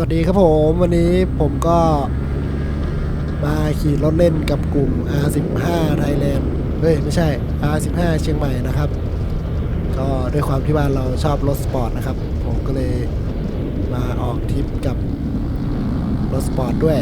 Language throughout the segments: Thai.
สวัสดีครับผมวันนี้ผมก็มาขี่รถเล่นกับกลุ่ม R15 Thailand เฮ้ยไม่ใช่ R15 เชียงใหม่นะครับ ก็ด้วยความที่ว่าเราชอบรถสปอร์ตนะครับ ผมก็เลยมาออกทริปกับรถสปอร์ตด้วย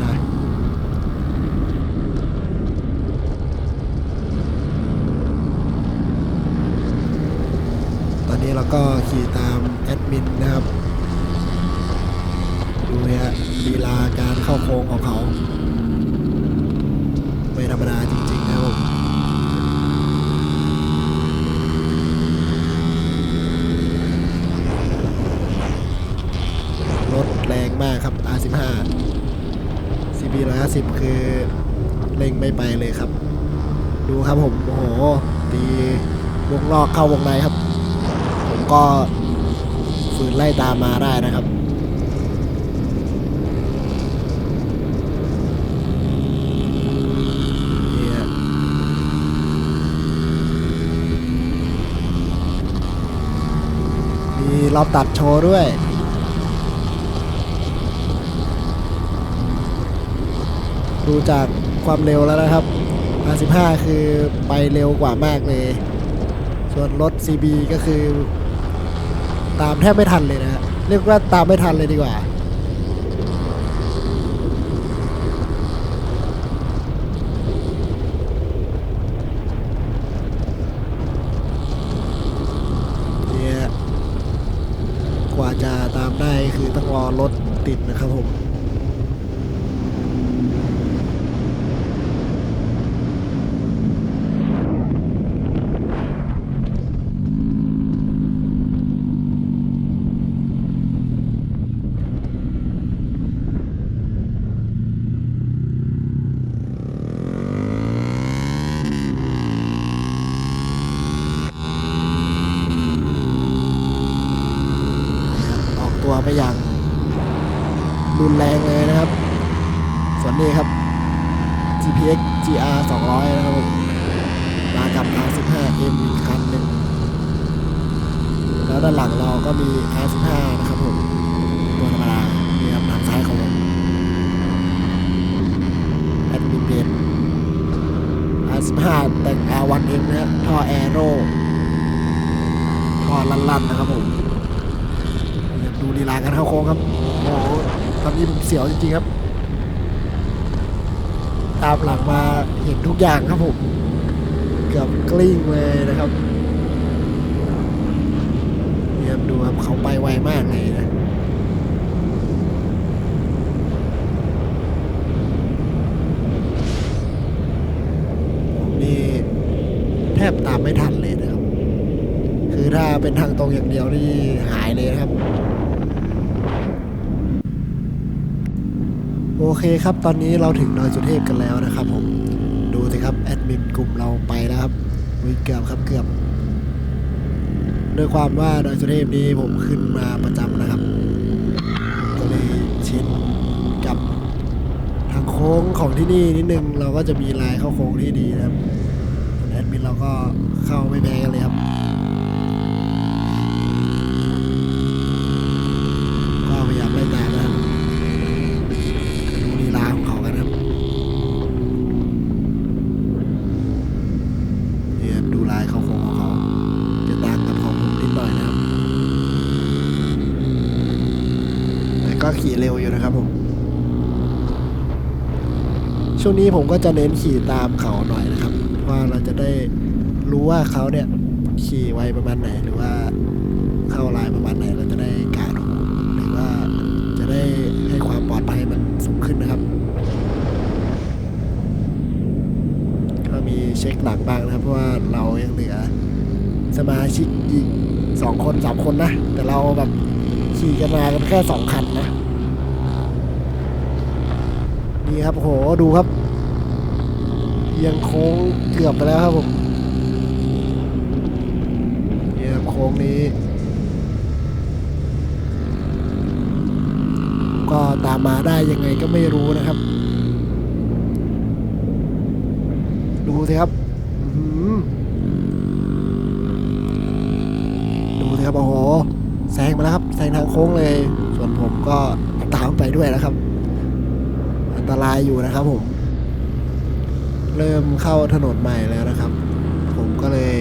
นะตอนนี้เราก็ขี่ตามแอดมินนะครับ ดูเนี่ยลีลาการเข้าโค้งของเขา ไม่ธรรมดาจริง ๆ นะครับผมรถแรงมากครับ R15 CB 150 คือเร่งไม่ไปเลยครับ ดูครับผม โอ้โห ตีวงนอกเข้าวงในครับ ผมก็ฝืนไล่ตามมาได้นะครับ เนี่ย มีรอบตัดโชว์ด้วย ดูจากความเร็วแล้วนะครับ R15 คือไปเร็วกว่ามากเลย ส่วนรถ CB ก็คือ ตามแทบไม่ทันเลยนะฮะเรียกว่าตามไม่ทันเลยดีกว่า เนี่ยกว่าจะตามได้คือต้อง รอรถติดนะครับผม ออกตัวไปอย่างรุนแรงเลยนะครับ ส่วนนี้ครับ GPX GR 200 นะครับผมมากับ R15M อีกคันหนึ่ง แล้วด้านหลังเรา ก็มี R15 นะครับผมตัวธรรมดานี่ครับทางซ้ายของผมแอดมินเบน R15 แต่ง R1M นะฮะท่อแอโร่ท่อลั่นๆนะครับผมดูลีลาการเข้าโค้งครับโอ้โหตอนนี้ผมเสียวจริงๆครับ ตามหลังมาเห็นทุกอย่างครับผม เกือบกลิ้งเลยนะครับ เนี่ยดูครับเขาไปไวมากเลยนะผมนี่แทบตามไม่ทันเลยนะครับ คือถ้าเป็นทางตรงอย่างเดียวนี่หายเลยครับ โอเคครับตอนนี้เราถึงดอยสุเทพกันแล้วนะครับผม ดูสิครับ แอดมินกลุ่มเราไปแล้วครับเกือบครับเกือบ ด้วยความว่าดอยสุเทพนี้ผมขึ้นมาประจำนะครับก็เลยชินกับทางโค้งของที่นี่นิดนึง เราก็จะมีลายเข้าโค้งที่ดีนะครับแอดมินเราก็เข้าไม่แพ้กันเลยครับ ก็พยายามไล่ตามนะครับ ดูลีลาของเขากันครับเนี่ยครับดูลายเขาโค้งของเขา จะต่างกับของผมนิดหน่อยนะครับ แต่ก็ ขี่เร็วอยู่นะครับผม ช่วงนี้ผมก็จะเน้นขี่ตามเขาหน่อยนะครับ ว่าเราจะได้รู้ว่าเขาเนี่ยขี่ไวประมาณไหนหรือว่าเข้าลายประมาณไหนเราจะได้กาดถูกหรือว่าจะได้ให้ความปลอดภัยมันสูงขึ้นนะครับก็มีเช็คหลังบ้างนะครับเพราะว่าเรายังเหลือสมาชิกอีกสองคนสามคนนะ แต่เราแบบขี่กันมากันแค่สองคันนะ นี่ครับโหดูครับเอียังโค้งเกือบไปแล้วครับผมนี่ครับโค้งนี้ ก็ตามมาได้ยังไงก็ไม่รู้นะครับ ดูสิครับดูสิครับโอ้โหแซงมาแล้วครับแซงทางโค้งเลย ส่วนผมก็ตามไปด้วยนะครับ อันตรายอยู่นะครับผม เริ่มเข้าถนนใหม่แล้วนะครับ ผมก็เลย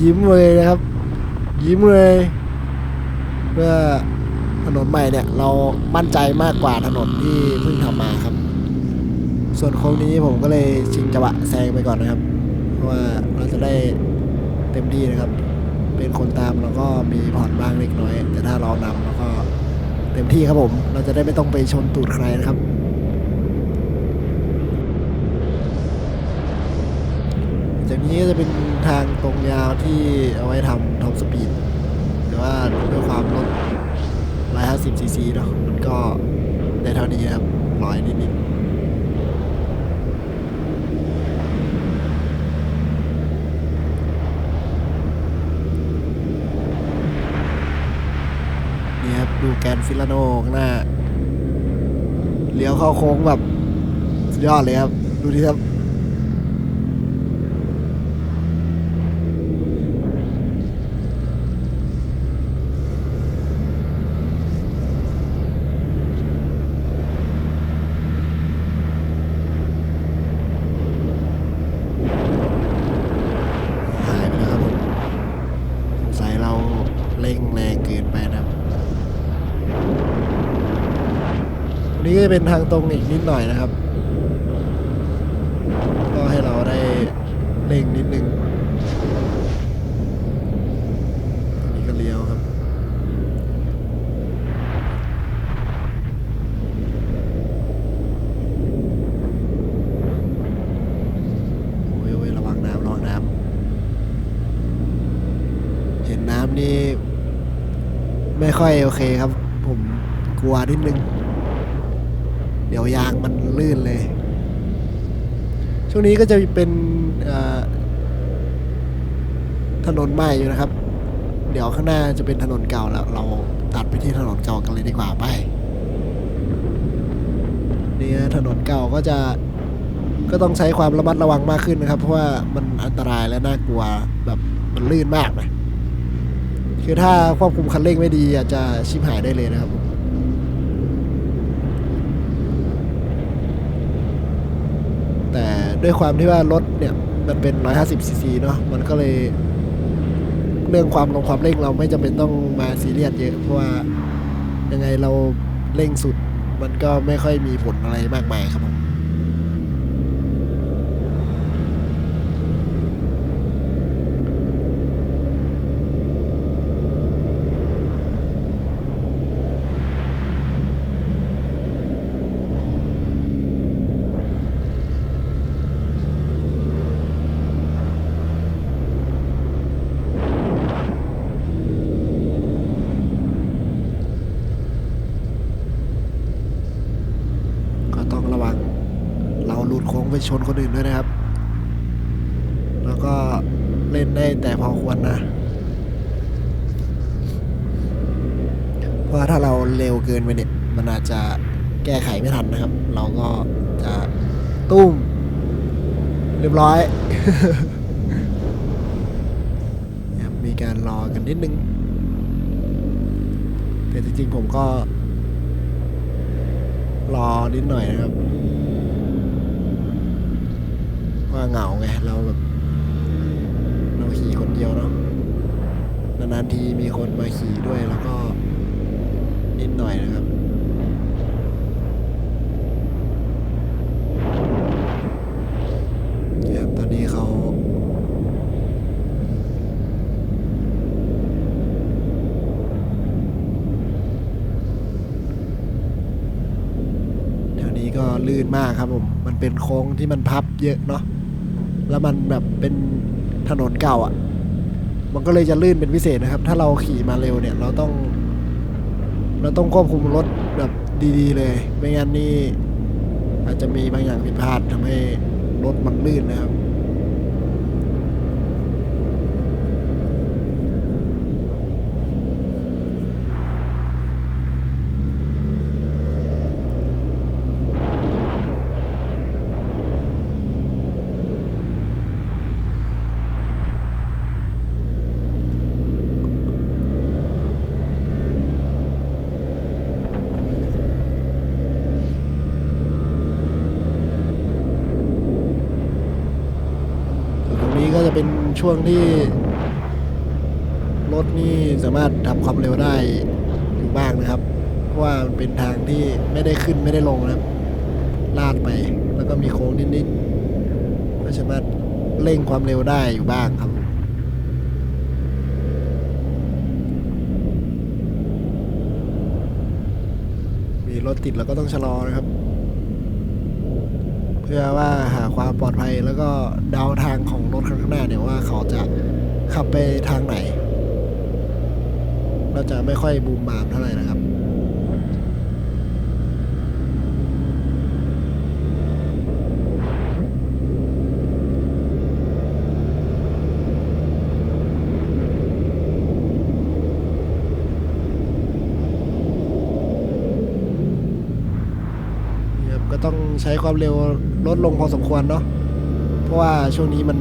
ยิ้มเลยนะครับ ยิ้มเลยเพื่อถนนใหม่เนี่ย เรามั่นใจมากกว่าถนนที่เพิ่งทำมาครับ ส่วนโค้งนี้ผมก็เลยชิงจังหวะแซงไปก่อนนะครับ เพราะว่าเราจะได้เต็มที่นะครับ เป็นคนตามเราก็มีผ่อนบ้างเล็กน้อย แต่ถ้าเรานำเราก็ เต็มที่ครับผม เราจะได้ไม่ต้องไปชนตูดใครนะครับ จากนี้ก็จะเป็นทางตรงยาวที่เอาไว้ทำท็อปสปีดแต่ว่าด้วยความรถ150ซีซีเนาะมันก็ได้เท่านี้ครับร้อยนิดๆนี่ครับ ดูแกนฟิลาโนข้างหน้า เลี้ยวเข้าโค้งแบบ สุดยอดเลยครับ ดูดิครับ หายไปแล้วครับผมสงสัยเราเร่งแรงเกินไปนะครับอันนี้ก็ จะเป็นทางตรงอีกนิดหน่อยนะครับ ก็ให้เราได้เร่งนิดนึงอันนี้ก็เลี้ยวครับ โอ้ยโอ้ยระวังน้ำระวังน้ำเห็นน้ำนี่ ไม่ค่อยโอเคครับ ผมกลัวนิดนึง ดี๋ยวยางมันลื่นเลย ช่วงนี้ก็จะเป็นถนนใหม่อยู่นะครับ เดี๋ยวข้างหน้าจะเป็นถนนเก่าแล้วเราตัดไปที่ถนนเก่ากันเลยดีกว่าไปเนี่ยถนนเก่าก็จะก็ต้องใช้ความระมัดระวังมากขึ้นนะครับ เพราะว่ามันอันตรายและน่ากลัวแบบมันลื่นมากนะคือถ้าควบคุมคันเร่งไม่ดีอาจจะชิบหายได้เลยนะครับผมแต่ ด้วยความที่ว่ารถเนี่ย มันเป็น 150ซีซีเนาะมันก็เลย เรื่องความลงความเร่งเราไม่จำเป็นต้องมาซีเรียสเยอะเพราะว่ายังไงเราเร่งสุด มันก็ไม่ค่อยมีผลอะไรมากมายครับผม ก็ต้องระวัง เราหลุดโค้ง ไปชนคนอื่นด้วยนะครับ แล้วก็เล่นได้แต่พอควรนะ เพราะถ้าเราเร็วเกินไปเนี่ย มันอาจจะแก้ไขไม่ทันนะครับ เราก็จะตุ้ม เรียบร้อย มีการรอกันนิดนึง แต่จริงๆผมก็รอนิดหน่อยนะครับ ว่าเหงาไงเราแบบเราขี่คนเดียวเนาะนานๆทีมีคนมาขี่ด้วยแล้วก็นิดหน่อยนะครับเนี่ยครับตอนนี้เขาแถวนี้ก็ลื่นมากครับผม มันเป็นโค้งที่มันพับเยอะเนาะ แล้วมันแบบเป็นถนนเก่าอะ่ะ มันก็เลยจะลื่นเป็นพิเศษนะครับ ถ้าเราขี่มาเร็วเนี่ย เราต้อง เราต้องควบคุมรถแบบดีๆ เลย ไม่งั้นนี่อาจจะมีบางอย่างผิดพลาดทำให้รถมันลื่นนะครับ น เป็นช่วงที่ รถนี่สามารถทำความเร็วได้อยู่บ้างนะครับ เพราะว่ามันเป็นทางที่ไม่ได้ขึ้นไม่ได้ลงนะครับ ลาดไปแล้วก็มีโค้งนิดๆก็สามารถเร่งความเร็วได้อยู่บ้างครับมีรถติดแล้วก็ต้องชะลอนะครับ พื่อว่าหาความปลอดภัยแล้วก็เดาทางของรถข้างหน้าเนี่ยว่าเขาจะขับไปทางไหน เราจะไม่ค่อยบูมบามเท่าไหร่นะครับ นี่ครับก็ต้อง ใช้ความเร็วลดลงพอสมควรเนาะเพราะว่าช่วงนี้มัน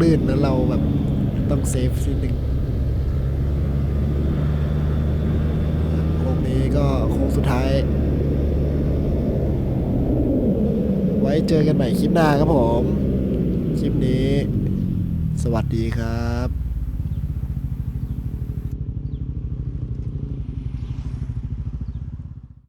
ลื่นแล้วเราแบบต้องเซฟนิดนึงโค้งนี้ก็โค้งสุดท้าย ไว้เจอกันใหม่คลิปหน้าครับผม คลิปนี้ สวัสดีครับ